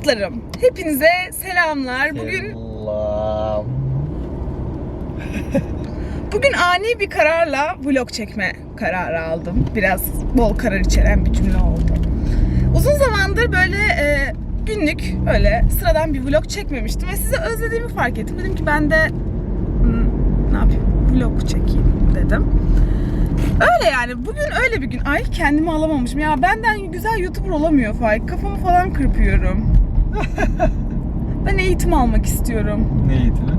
Dostlarım, hepinize selamlar. Bugün Selam. bugün ani bir kararla vlog çekme kararı aldım. Biraz bol karar içeren bir cümle oldu. Uzun zamandır böyle e, günlük öyle sıradan bir vlog çekmemiştim ve size özlediğimi fark ettim. Dedim ki ben de hmm, ne yapayım vlog çekeyim dedim. Öyle yani bugün öyle bir gün. Ay kendimi alamamışım. Ya benden güzel YouTuber olamıyor Faik. Kafamı falan kırpıyorum. ben eğitim almak istiyorum. Ne eğitimi?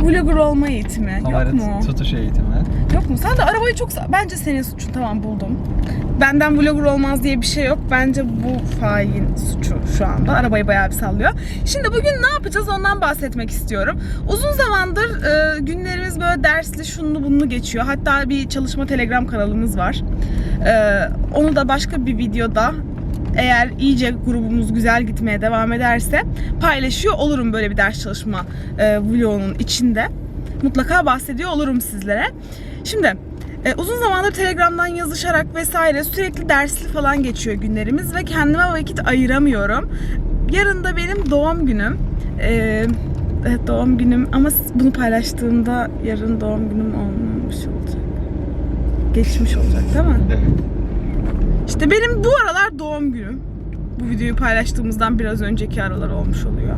Vlogger olma eğitimi. Kamera Yok mu? tutuş eğitimi. Yok mu? Sen de arabayı çok... Bence senin suçun. Tamam buldum. Benden vlogger olmaz diye bir şey yok. Bence bu failin suçu şu anda. Arabayı bayağı bir sallıyor. Şimdi bugün ne yapacağız ondan bahsetmek istiyorum. Uzun zamandır e, günlerimiz böyle dersli şunlu bunlu geçiyor. Hatta bir çalışma telegram kanalımız var. E, onu da başka bir videoda eğer iyice grubumuz güzel gitmeye devam ederse paylaşıyor olurum böyle bir ders çalışma e, vlogunun içinde. Mutlaka bahsediyor olurum sizlere. Şimdi e, uzun zamandır Telegram'dan yazışarak vesaire sürekli dersli falan geçiyor günlerimiz ve kendime vakit ayıramıyorum. Yarın da benim doğum günüm. E, evet doğum günüm ama bunu paylaştığımda yarın doğum günüm olmamış olacak. Geçmiş olacak değil mi? İşte benim bu aralar doğum günüm. Bu videoyu paylaştığımızdan biraz önceki aralar olmuş oluyor.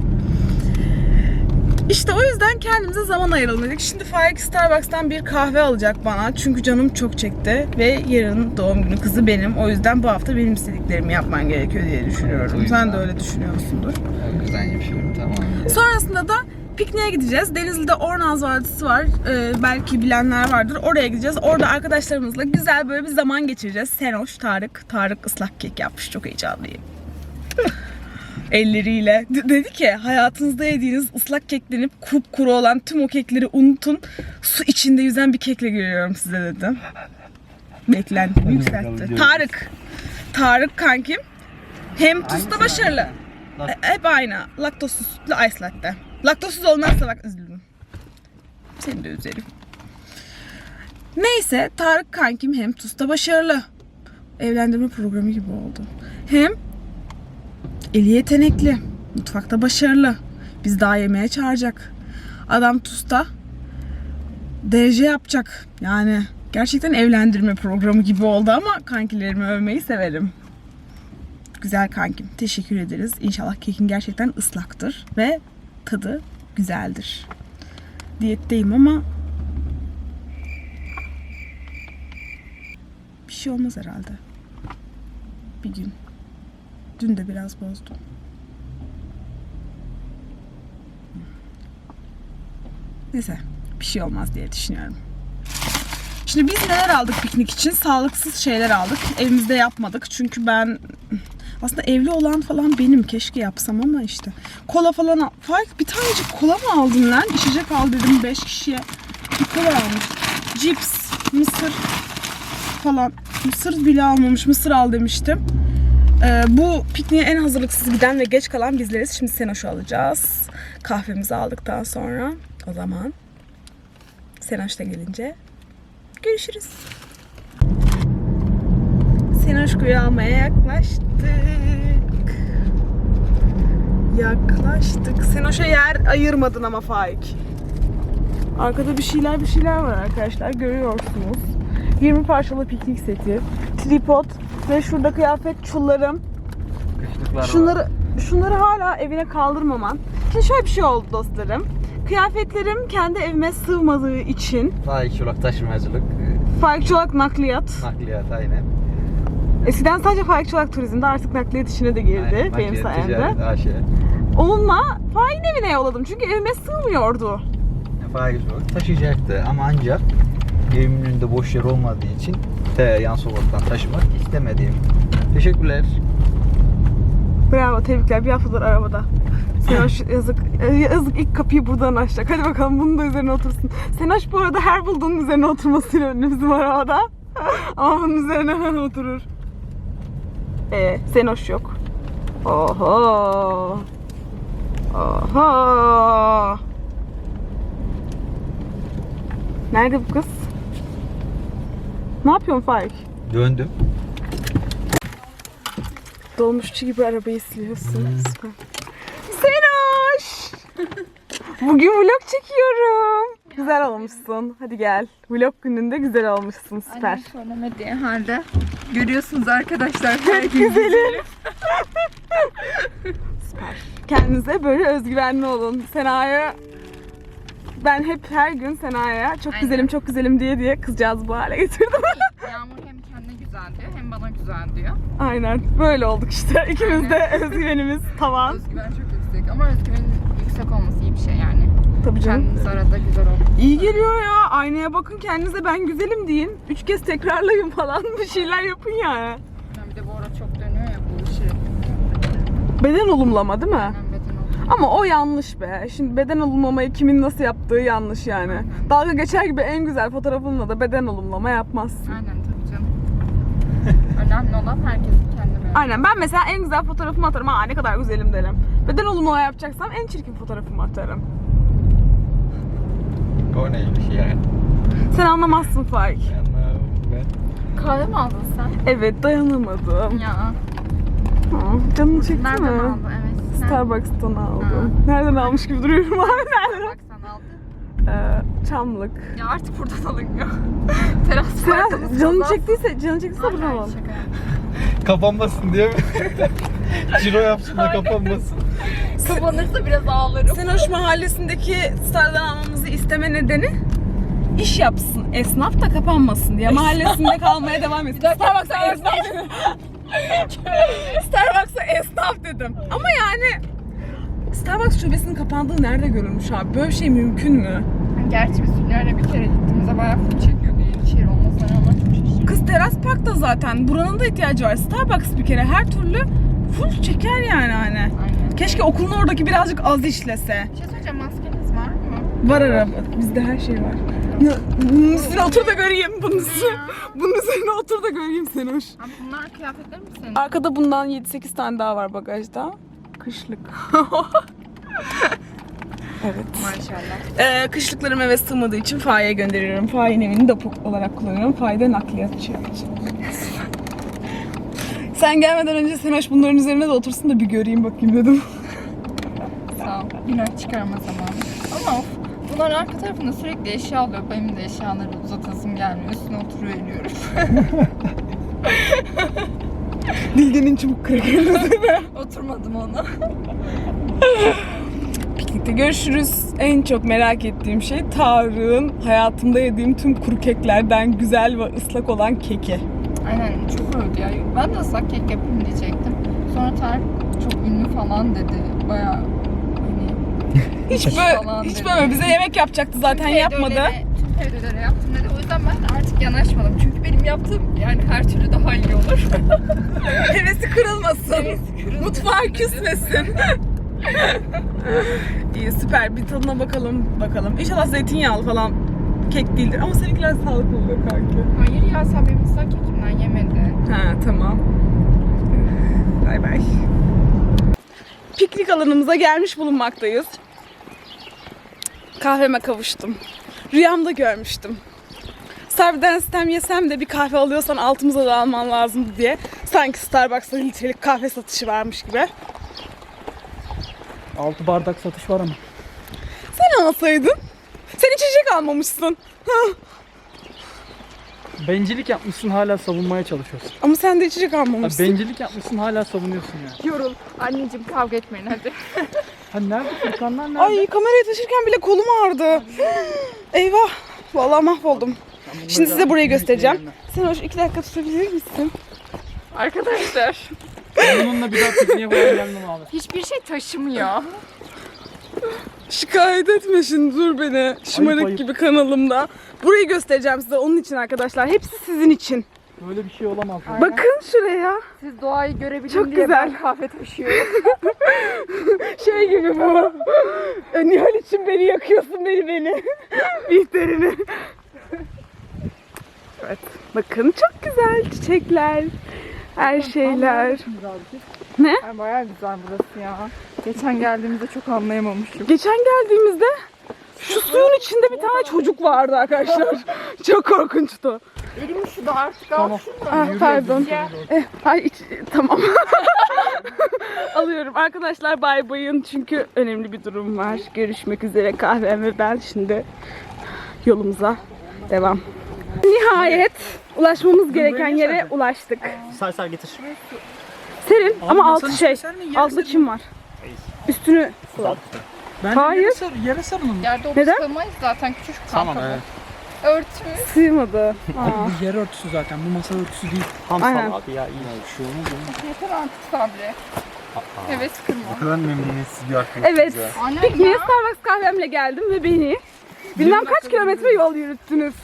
İşte o yüzden kendimize zaman ayıralım dedik. Şimdi Faik Starbucks'tan bir kahve alacak bana. Çünkü canım çok çekti. Ve yarın doğum günü kızı benim. O yüzden bu hafta benim istediklerimi yapman gerekiyor diye düşünüyorum. Evet, Sen de öyle düşünüyorsundur. O yüzden yapıyorum tamam. Sonrasında da pikniğe gideceğiz. Denizli'de Ornaz Vadisi var. Ee, belki bilenler vardır. Oraya gideceğiz. Orada arkadaşlarımızla güzel böyle bir zaman geçireceğiz. Senoş, Tarık. Tarık ıslak kek yapmış. Çok heyecanlıyım. Elleriyle. D- dedi ki hayatınızda yediğiniz ıslak keklenip kupkuru olan tüm o kekleri unutun. Su içinde yüzen bir kekle geliyorum size dedi. Beklentimi yükseltti. Tarık. Tarık kankim. Hem tusta başarılı. E- Hep aynı. Laktozsuz sütlü ice latte. Laktozsuz olmazsa bak üzüldüm. Seni de üzerim. Neyse Tarık kankim hem TUS'ta başarılı. Evlendirme programı gibi oldu. Hem eli yetenekli. Mutfakta başarılı. Biz daha yemeğe çağıracak. Adam TUS'ta derece yapacak. Yani gerçekten evlendirme programı gibi oldu ama kankilerimi övmeyi severim. Güzel kankim. Teşekkür ederiz. İnşallah kekin gerçekten ıslaktır ve tadı güzeldir. Diyetteyim ama bir şey olmaz herhalde. Bir gün. Dün de biraz bozdum. Neyse bir şey olmaz diye düşünüyorum. Şimdi biz neler aldık piknik için? Sağlıksız şeyler aldık. Evimizde yapmadık. Çünkü ben aslında evli olan falan benim. Keşke yapsam ama işte. Kola falan al. Faik bir tanecik kola mı aldın lan? İçecek al dedim 5 kişiye. Bir kola almış. Cips, mısır falan. Mısır bile almamış. Mısır al demiştim. Ee, bu pikniğe en hazırlıksız giden ve geç kalan bizleriz. Şimdi Senoş'u alacağız. Kahvemizi aldıktan sonra o zaman Senoş da gelince görüşürüz. Senoşku'yu almaya yaklaştık. Yaklaştık. Senoş'a yer ayırmadın ama Faik. Arkada bir şeyler bir şeyler var arkadaşlar görüyorsunuz. 20 parçalı piknik seti, tripod ve şurada kıyafet çullarım. Kışlıklar Şunları var. şunları hala evine kaldırmaman. Şimdi şöyle bir şey oldu dostlarım. Kıyafetlerim kendi evime sığmadığı için Faik olarak taşımacılık, e, Faik Çolak nakliyat. nakliyat aynen. Eskiden sadece Faik Çolak turizmde artık nakliyat işine de girdi Aynen, benim nakliyat, sayemde. ticaret, AŞ. Onunla Faik'in evine yolladım çünkü evime sığmıyordu. Faik olarak taşıyacaktı ama ancak evimin önünde boş yer olmadığı için te yan sokaktan taşımak istemedim. Teşekkürler. Bravo tebrikler bir haftadır arabada. Senoş yazık, yazık ilk kapıyı buradan açacak. Hadi bakalım bunun da üzerine otursun. Senoş bu arada her bulduğunun üzerine oturmasıyla ünlü bizim arabada. Ama bunun üzerine hemen oturur. Ee, Senoş yok. Oho. Oho. Nerede bu kız? Ne yapıyorsun Faik? Döndüm. Dolmuşçu gibi arabayı siliyorsun. Süper. Bugün vlog çekiyorum. Güzel olmuşsun. Hadi gel. Vlog gününde güzel olmuşsun. Süper. Annem söylemediği halde. Görüyorsunuz arkadaşlar. Gün Güzelim. Süper. Kendinize böyle özgüvenli olun. Sena'ya ben hep her gün Sena'ya çok Aynen. güzelim çok güzelim diye diye kızcağız bu hale getirdim. Yağmur hem kendine güzel diyor hem bana güzel diyor. Aynen. Böyle olduk işte. İkimiz de özgüvenimiz tavan. Özgüven çok yüksek ama özgüvenin yüksek olması iyi bir şey yani. Tabii canım. Kendiniz arada güzel olun. İyi geliyor ya. Aynaya bakın kendinize ben güzelim deyin. Üç kez tekrarlayın falan. Bir şeyler yapın yani. Yani bir de bu ara çok dönüyor ya bu şey. Beden olumlama değil mi? Beden. Ama o yanlış be. Şimdi beden olumlamayı kimin nasıl yaptığı yanlış yani. Dalga geçer gibi en güzel fotoğrafınla da beden olumlama yapmazsın. Aynen tabii canım. Önemli olan herkesin kendi beğenmesi. Aynen ben mesela en güzel fotoğrafımı atarım. Aa ne kadar güzelim derim. Beden olumlama yapacaksam en çirkin fotoğrafımı atarım. O neymiş yani? Sen anlamazsın Faik. Kahve mi aldın sen? Evet dayanamadım. Ya. Aa, canım çekti Nereden mi? aldın? Evet. Starbucks'tan aldım. Nereden almış gibi duruyorum abi nereden? Sen aldın. Ee, çamlık. Ya artık buradan alınıyor. Teras Sen az. çektiyse, canın çektiyse buradan al. kapanmasın diye mi? Ciro yapsın da kapanmasın. Kapanırsa biraz ağlarım. Senoş mahallesindeki Star'dan almamızı isteme nedeni iş yapsın. Esnaf da kapanmasın diye. Mahallesinde kalmaya devam etsin. Starbucks'a esnaf dedim. Starbucks'a esnaf dedim. Ama yani Starbucks şubesinin kapandığı nerede görülmüş abi? Böyle şey mümkün mü? Gerçi biz Hülya'yla bir kere gittiğimizde bayağı full çekiyordu Yenişehir olmasına ama çok şaşırdım. Kız teras parkta zaten. Buranın da ihtiyacı var. Starbucks bir kere her türlü full çeker yani hani. Aynen. Keşke okulun oradaki birazcık az işlese. Bir şey söyleyeceğim maskeniz var mı? Var araba. Bizde her şey var. Ya, bunun üstüne otur da göreyim. Bunun üstüne, bunun üzerine otur da göreyim. Abi bunlar kıyafetler mi senin? Arkada bundan 7-8 tane daha var bagajda. Kışlık. evet. Maşallah. Ee, kışlıklarım eve sığmadığı için Faye'ye gönderiyorum. Faye'nin evini depo olarak kullanıyorum. Faye de nakliyatçı. Sen gelmeden önce Senoş bunların üzerine de otursun da bir göreyim bakayım dedim. Sağ ol. Günah çıkarma zamanı. Ama of. Bunlar arka tarafında sürekli eşya alıyor. Benim de eşyaları uzatasım gelmiyor. Üstüne oturuveriyorum. Bilge'nin çubuk krakerin üzerine. Oturmadım ona. Piknikte görüşürüz. En çok merak ettiğim şey Tarık'ın hayatımda yediğim tüm kuru keklerden güzel ve ıslak olan keki. Aynen çok övdü ya. Ben de ıslak kek yapayım diyecektim. Sonra Tarık çok ünlü falan dedi. Bayağı hani Hiç Falan böyle, hiç dedi. böyle bize yemek yapacaktı zaten yapmadı. evdelere- Tüm evdelere yaptım dedi. O yüzden ben artık yanaşmadım. Çünkü benim yaptığım yani her türlü daha iyi olur. Hevesi kırılmasın. Mutfağa küsmesin. İyi süper bir tadına bakalım bakalım. İnşallah zeytinyağlı falan kek değildir ama seninkiler sağlıklı oluyor kanki. Hayır ya sen benim ıslak kekimden yemedin. Ha tamam. Bay bay. Piknik alanımıza gelmiş bulunmaktayız. Kahveme kavuştum. Rüyamda görmüştüm. Sarviden sistem yesem de bir kahve alıyorsan altımıza da alman lazımdı diye. Sanki Starbucks'ta litrelik kahve satışı varmış gibi. 6 bardak satış var ama. Sen alsaydın. Sen içecek almamışsın. Hah. Bencillik yapmışsın hala savunmaya çalışıyorsun. Ama sen de içecek almamışsın. bencillik yapmışsın hala savunuyorsun yani. Yorul. Anneciğim kavga etmeyin hadi. Ha nerede Furkanlar nerede? Ay kamerayı taşırken bile kolum ağrıdı. Eyvah. Vallahi mahvoldum. Şimdi size burayı göstereceğim. Sen hoş iki dakika tutabilir misin? Arkadaşlar. Bununla bir daha pikniğe falan gelmem abi. Hiçbir şey taşımıyor. Şikayet etme şimdi dur beni. Şımarık ayıp. gibi kanalımda. Burayı göstereceğim size onun için arkadaşlar. Hepsi sizin için. Böyle bir şey olamaz. ya. Bakın şuraya. Siz doğayı görebilin Çok diye güzel. ben kahve taşıyorum. Şey gibi bu. E, Nihal için beni yakıyorsun beni beni. Bihterini. Evet. Bakın çok güzel çiçekler. Her şeyler. Ay, bayağı güzel burası ya. Geçen geldiğimizde çok anlayamamışım. Geçen geldiğimizde şu suyun içinde bir tane çocuk vardı arkadaşlar. Çok korkunçtu. Elim şu da artık al Tamam. şunu. Ah, pardon. Eh, ay iç- tamam. Alıyorum. Arkadaşlar bay bayın çünkü önemli bir durum var. Görüşmek üzere kahvem ve ben şimdi yolumuza devam. Nihayet ulaşmamız gereken yere ulaştık. Say say getir. Serin ama altı şey. Altı çim var. Üstünü sıva. Ben Hayır. Yere, sar, yere sarılın. Yerde Neden? sığmayız zaten küçük Tamam kanka. evet. Örtümüz. Sığmadı. Aa. Bu yer örtüsü zaten. Bu masa örtüsü değil. Tam Aynen. sal abi ya iyi. Yeter artık Sabri. Heves kırma. kadar memnuniyetsiz bir arkadaş. Evet. Annem Pikniğe ya. Starbucks kahvemle geldim ve beni bilmem kaç kilometre yol yürüttünüz.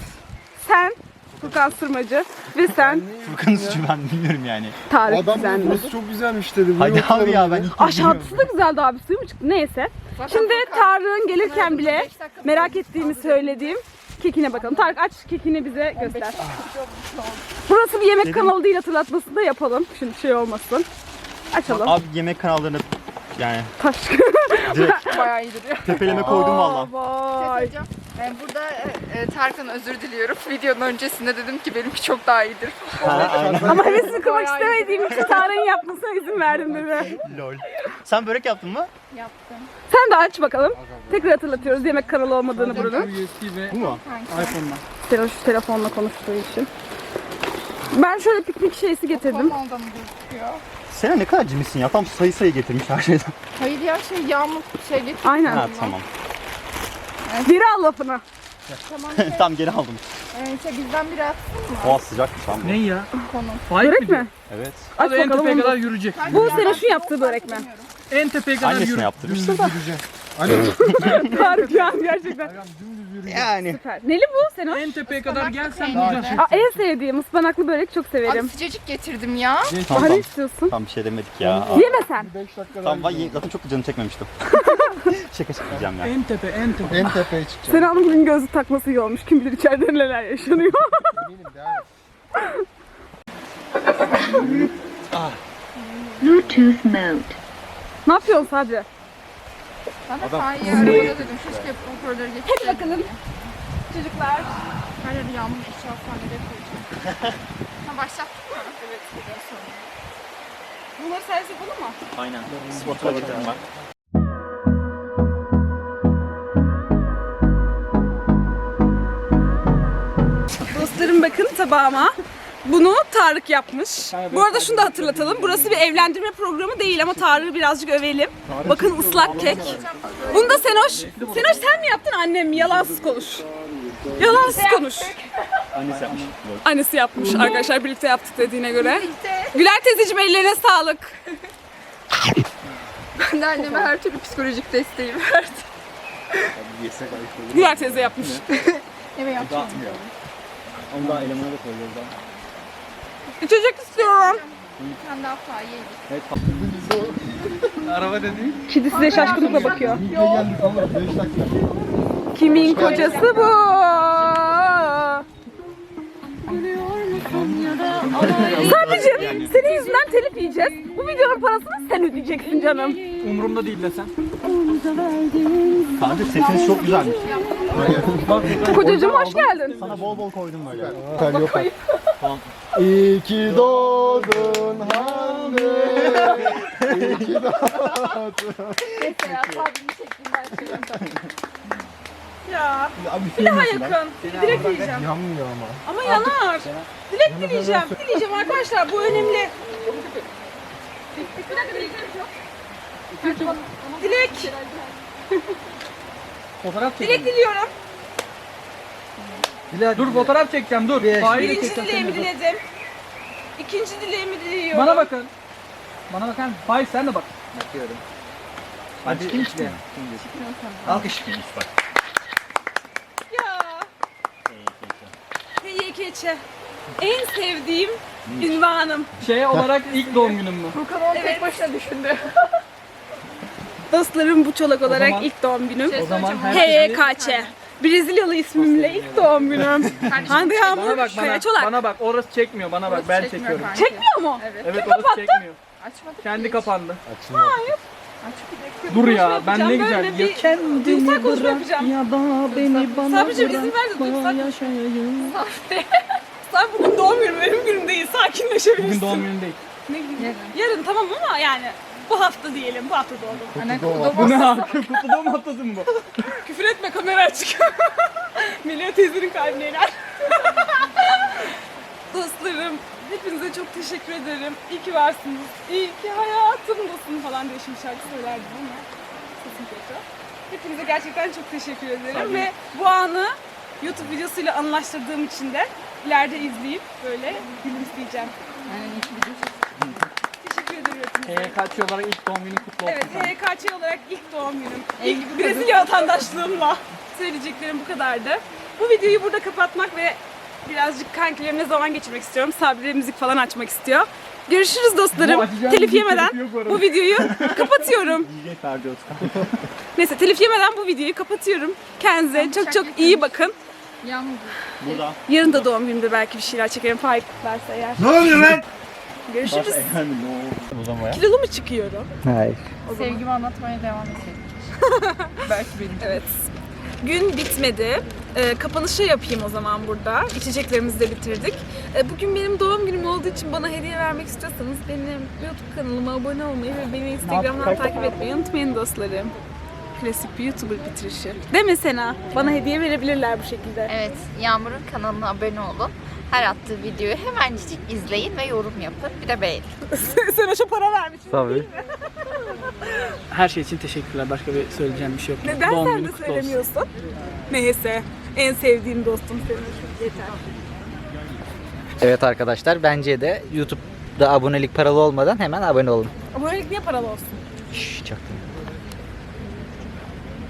Sen, Furkan Sırmacı ve sen Furkan'ın suçu ben bilmiyorum yani. Tarık Adam Düzenli. burası çok güzelmiş dedi. Hadi abi ya ben ilk Aşağısı da güzeldi abi suyu mu çıktı neyse. Zaten Şimdi Tarık'ın gelirken bile merak ettiğimi söylediğim kekine bakalım. Tarık aç kekini bize göster. Burası bir yemek kanalı değil hatırlatmasını da yapalım. Şimdi şey olmasın. Açalım. Abi yemek kanallarını yani Taş. direkt Bayağı ya. tepeleme koydum valla. Vay. Ben burada e, e, Tarkan özür diliyorum. Videonun öncesinde dedim ki benimki çok daha iyidir. Ama hevesini kırmak istemediğim için Tarık'ın yapmasına izin verdim dedi. Lol. Sen börek yaptın mı? Yaptım. Sen de aç bakalım. Tekrar hatırlatıyoruz yemek kanalı olmadığını buranın. USB ve Bu mu? iPhone'dan. Seloş telefonla konuştuğu için. Ben şöyle piknik şeysi getirdim. Gözüküyor? Sen ne kadar cimrisin ya. Tam sayı sayı getirmiş her şeyden. Hayır ya şey yağmur şey getirdim. Aynen. Ha tamam. Geri al lafını. Tamam. Şey, Tam geri aldım. e, şey bizden biri atsın mı? Oha sıcakmış lan bu. Ne ya? Konu. Faik Börek mi? Evet. Aç en bakalım. tepeye onu. kadar yürüyecek. Bu Seloş'un yaptığı börek mi? En tepeye kadar Annesine yürü. yaptırmıştı da. Tarık ya gerçekten. Yani. Süper. Neli bu Senoş? En tepeye kadar gelsen Daha duracaksın. Aa, en sevdiğim ıspanaklı börek çok Abi severim. sıcacık getirdim ya. Daha Tamam ne tamam. istiyorsun? Tam bir şey demedik ya. Yeme sen. 5 dakika Tamam vay ye- zaten çok canım çekmemiştim. Şaka şaka diyeceğim ya. En tepe, en tepe. En tepeye çıkacağım. Sena'nın bugün gözlük takması iyi olmuş. Kim bilir içeride neler yaşanıyor. Eminim devam et. Bluetooth mode. ne yapıyorsun sadece? Ben de Faik'e arabada dedim. Keşke hoparlörü getirseydim. Hadi bakalım. Çocuklar. Her yeri yağmur eşya falan nereye koyacağım? ha başlattık mı? Evet. Bunları servis yapalım mı? Aynen. Spot'a bakıyorum ben. Dostlarım bakın tabağıma. Bunu Tarık yapmış. Bu arada şunu da hatırlatalım. Burası bir evlendirme programı değil ama Tarık'ı birazcık övelim. Bakın ıslak kek. Bunu da Senoş. Senoş sen mi yaptın annem mi? Yalansız konuş. Yalansız konuş. Annesi yapmış. Annesi yapmış arkadaşlar birlikte yaptık dediğine göre. Güler teyzeciğim ellerine sağlık. Ben de anneme her türlü psikolojik desteği verdim. Güler teyze yapmış. Eve yapacağım. Onu daha elemana da koyuyoruz. İçecek istiyorum. Bir tane daha Faik'e yedik. Araba dediğin. Kedi size şaşkınlıkla bakıyor. İyi de geldik ama 5 dakika. Kimin kocası bu? Sadece senin yüzünden telif yiyeceğiz. Bu videonun parasını sen ödeyeceksin canım. Umurumda değil desen. Kanka setiniz çok güzelmiş. Kocacığım hoş geldin. Sana bol bol koydum böyle. Yeter yok. İyi ki doğdun Hande. İyi ki doğdun. Mesela Faik'in şeklinden şey Ya bir daha yakın. Dilek dileyeceğim. Yanmıyor ama. Ama yanar. Dilek dileyeceğim. Dileyeceğim arkadaşlar bu önemli. Bir dakika dileklerim yok. Dilek. Fotoğraf Dilek çekelim. Diliyorum. Dur fotoğraf çekeceğim dur. Faik'i Birinci çekeceğim, dileğimi sen de dur. diledim. İkinci dileğimi diliyorum. Bana bakın. Bana bakın. Faik sen de bak. Bakıyorum. Hadi Hadi işte. Alkış. Bak. Ya. TYKÇ. En sevdiğim ünvanım. Şey olarak ilk doğum günüm mü? Furkan onu tek başına düşündü. Dostlarım bu çolak olarak zaman- ilk doğum günüm. O zaman herkes HYKÇ. Brezilyalı ismimle ilk doğum günüm. Hande Bana Yağmur, bak Kaya bana. Çolak. Bana bak orası çekmiyor bana bak ben Çekmiyor çekiyorum. kanka. Çekmiyor mu? Evet. Evet orası çekmiyor. Açmadık. Kendi kapandı. Açık. Dur ya ben ne güzel. Ya kendini konuşma bırak yapacağım. ya da beni bana Sabrıcığım izin ver de bırakma duygusal- yaşayayım. dostlar bugün doğum günüm benim günüm değil. Sakinleşebilirsin. Bugün doğum günün değil. Ne günü? Yarın. Yarın tamam ama yani bu hafta diyelim. Bu hafta doğdum. Doğum kutlu Bu ne hakkı? Kutlu doğum haftası mı bu? Küfür etme kamera açık. Melia teyzenin kalbine iner. Dostlarım hepinize çok teşekkür ederim. İyi ki varsınız. İyi ki hayatımdasın falan diye şimdi şarkı söylerdim ama sesim kötü. Hepinize gerçekten çok teşekkür ederim ve bu anı YouTube videosuyla anlaştırdığım için de ileride izleyip böyle gülümseyeceğim. Aynen iyi ki. HKÇ olarak ilk doğum günün kutlu olsun. Evet, HKÇ olarak ilk doğum günüm. İlk. Brezilya vatandaşlığımla. Söyleyeceklerim bu kadardı. Bu videoyu burada kapatmak ve birazcık kankilerimle zaman geçirmek istiyorum. Sabri müzik falan açmak istiyor. Görüşürüz dostlarım. Telif yemeden bu bu videoyu kapatıyorum. Neyse telif yemeden bu videoyu kapatıyorum. Kendinize çok çok iyi bakın. Yalnız. Burada. Yarın da doğum günümde belki bir şeyler çekerim. Faik varsa eğer. Ne oluyor lan? Görüşürüz. Kilolu mu çıkıyorum? Hayır. Sevgimi anlatmaya devam edelim. Belki benim. Evet. Gün bitmedi. Ee, kapanışı yapayım o zaman burada. İçeceklerimizi de bitirdik. Ee, bugün benim doğum günüm olduğu için bana hediye vermek istiyorsanız benim YouTube kanalıma abone olmayı ve beni Instagram'dan takip etmeyi unutmayın dostlarım. Klasik bir YouTuber bitirişi. Değil mi Sena? Bana hediye verebilirler bu şekilde. Evet, Yağmur'un kanalına abone olun. Her attığı videoyu hemencik izleyin ve yorum yapın. Bir de beğenin. Sena şu para vermiş. Tabii. Her şey için teşekkürler. Başka bir söyleyeceğim bir şey yok. Neden doğum sen de kutlu olsun. söylemiyorsun? Neyse. En sevdiğim dostum Sena. Yeter. Evet arkadaşlar bence de YouTube'da abonelik paralı olmadan hemen abone olun. Abonelik niye paralı olsun? Şşş çaktım.